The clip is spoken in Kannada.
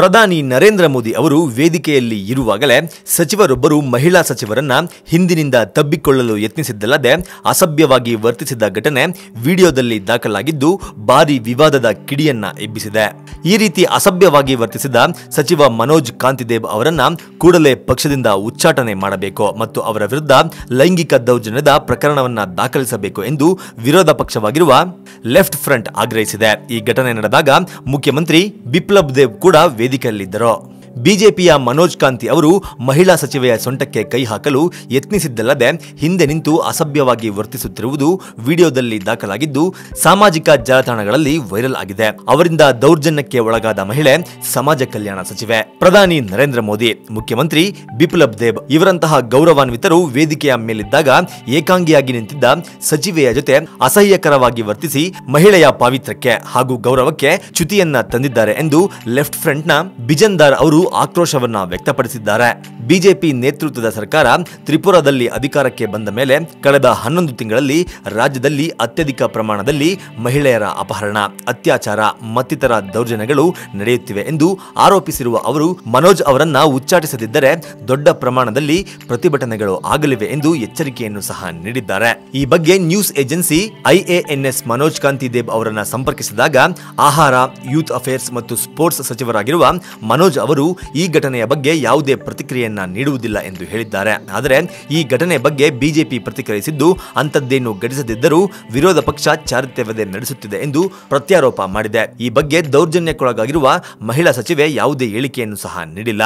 ಪ್ರಧಾನಿ ನರೇಂದ್ರ ಮೋದಿ ಅವರು ವೇದಿಕೆಯಲ್ಲಿ ಇರುವಾಗಲೇ ಸಚಿವರೊಬ್ಬರು ಮಹಿಳಾ ಸಚಿವರನ್ನ ಹಿಂದಿನಿಂದ ತಬ್ಬಿಕೊಳ್ಳಲು ಯತ್ನಿಸಿದ್ದಲ್ಲದೆ ಅಸಭ್ಯವಾಗಿ ವರ್ತಿಸಿದ ಘಟನೆ ವಿಡಿಯೋದಲ್ಲಿ ದಾಖಲಾಗಿದ್ದು ಭಾರಿ ವಿವಾದದ ಕಿಡಿಯನ್ನ ಎಬ್ಬಿಸಿದೆ. ಈ ರೀತಿ ಅಸಭ್ಯವಾಗಿ ವರ್ತಿಸಿದ ಸಚಿವ ಮನೋಜ್ ಕಾಂತಿದೇವ್ ಅವರನ್ನ ಕೂಡಲೇ ಪಕ್ಷದಿಂದ ಉಚ್ಚಾಟನೆ ಮಾಡಬೇಕು ಮತ್ತು ಅವರ ವಿರುದ್ಧ ಲೈಂಗಿಕ ದೌರ್ಜನ್ಯದ ಪ್ರಕರಣವನ್ನ ದಾಖಲಿಸಬೇಕು ಎಂದು ವಿರೋಧ ಪಕ್ಷವಾಗಿರುವ ಲೆಫ್ಟ್ ಫ್ರಂಟ್ ಆಗ್ರಹಿಸಿದೆ. ಈ ಘಟನೆ ನಡೆದಾಗ ಮುಖ್ಯಮಂತ್ರಿ ಬಿಪ್ಲಬ್ ದೇವ್ ಕೂಡ ميديكال للدراء. ಬಿಜೆಪಿಯ ಮನೋಜ್ ಕಾಂತಿ ಅವರು ಮಹಿಳಾ ಸಚಿವೆಯ ಸೊಂಟಕ್ಕೆ ಕೈ ಹಾಕಲು ಯತ್ನಿಸಿದ್ದಲ್ಲದೆ ಹಿಂದೆ ನಿಂತು ಅಸಭ್ಯವಾಗಿ ವರ್ತಿಸುತ್ತಿರುವುದು ವಿಡಿಯೋದಲ್ಲಿ ದಾಖಲಾಗಿದ್ದು, ಸಾಮಾಜಿಕ ಜಾಲತಾಣಗಳಲ್ಲಿ ವೈರಲ್ ಆಗಿದೆ. ಅವರಿಂದ ದೌರ್ಜನ್ಯಕ್ಕೆ ಒಳಗಾದ ಮಹಿಳೆ ಸಮಾಜ ಕಲ್ಯಾಣ ಸಚಿವೆ. ಪ್ರಧಾನಿ ನರೇಂದ್ರ ಮೋದಿ, ಮುಖ್ಯಮಂತ್ರಿ ಬಿಪ್ಲಬ್ ದೇಬ್ ಇವರಂತಹ ಗೌರವಾನ್ವಿತರು ವೇದಿಕೆಯ ಮೇಲಿದ್ದಾಗ ಏಕಾಂಗಿಯಾಗಿ ನಿಂತಿದ್ದ ಸಚಿವೆಯ ಜೊತೆ ಅಸಹ್ಯಕರವಾಗಿ ವರ್ತಿಸಿ ಮಹಿಳೆಯ ಪಾವಿತ್ರಕ್ಕೆ ಹಾಗೂ ಗೌರವಕ್ಕೆ ಚ್ಯುತಿಯನ್ನ ತಂದಿದ್ದಾರೆ ಎಂದು ಲೆಫ್ಟ್ ಫ್ರಂಟ್ನ ಬಿಜನ್ದಾರ್ ಅವರು ಆಕ್ರೋಶವನ್ನ ವ್ಯಕ್ತಪಡಿಸಿದ್ದಾರೆ. ಬಿಜೆಪಿ ನೇತೃತ್ವದ ಸರ್ಕಾರ ತ್ರಿಪುರಾದಲ್ಲಿ ಅಧಿಕಾರಕ್ಕೆ ಬಂದ ಮೇಲೆ ಕಳೆದ ಹನ್ನೊಂದು ತಿಂಗಳಲ್ಲಿ ರಾಜ್ಯದಲ್ಲಿ ಅತ್ಯಧಿಕ ಪ್ರಮಾಣದಲ್ಲಿ ಮಹಿಳೆಯರ ಅಪಹರಣ, ಅತ್ಯಾಚಾರ, ಮತ್ತಿತರ ದೌರ್ಜನ್ಯಗಳು ನಡೆಯುತ್ತಿವೆ ಎಂದು ಆರೋಪಿಸಿರುವ ಅವರು, ಮನೋಜ್ ಅವರನ್ನ ಉಚ್ಚಾಟಿಸದಿದ್ದರೆ ದೊಡ್ಡ ಪ್ರಮಾಣದಲ್ಲಿ ಪ್ರತಿಭಟನೆಗಳು ಆಗಲಿವೆ ಎಂದು ಎಚ್ಚರಿಕೆಯನ್ನು ಸಹ ನೀಡಿದ್ದಾರೆ. ಈ ಬಗ್ಗೆ ನ್ಯೂಸ್ ಏಜೆನ್ಸಿ ಐಎಎನ್ಎಸ್ ಮನೋಜ್ ಕಾಂತಿ ದೇವ್ ಅವರನ್ನ ಸಂಪರ್ಕಿಸಿದಾಗ ಆಹಾರ, ಯೂತ್ ಅಫೇರ್ಸ್ ಮತ್ತು ಸ್ಪೋರ್ಟ್ಸ್ ಸಚಿವರಾಗಿರುವ ಮನೋಜ್ ಅವರು ಈ ಘಟನೆಯ ಬಗ್ಗೆ ಯಾವುದೇ ಪ್ರತಿಕ್ರಿಯೆಯನ್ನ ನೀಡುವುದಿಲ್ಲ ಎಂದು ಹೇಳಿದ್ದಾರೆ. ಆದರೆ ಈ ಘಟನೆ ಬಗ್ಗೆ ಬಿಜೆಪಿ ಪ್ರತಿಕ್ರಿಯಿಸಿದ್ದು, ಅಂಥದ್ದೇನು ಘಟಿಸದಿದ್ದರೂ ವಿರೋಧ ಪಕ್ಷ ಚಾರಿತ್ರ್ಯವಧೆ ನಡೆಸುತ್ತಿದೆ ಎಂದು ಪ್ರತ್ಯಾರೋಪ ಮಾಡಿದೆ. ಈ ಬಗ್ಗೆ ದೌರ್ಜನ್ಯಕ್ಕೊಳಗಾಗಿರುವ ಮಹಿಳಾ ಸಚಿವೆ ಯಾವುದೇ ಹೇಳಿಕೆಯನ್ನು ಸಹ ನೀಡಿಲ್ಲ.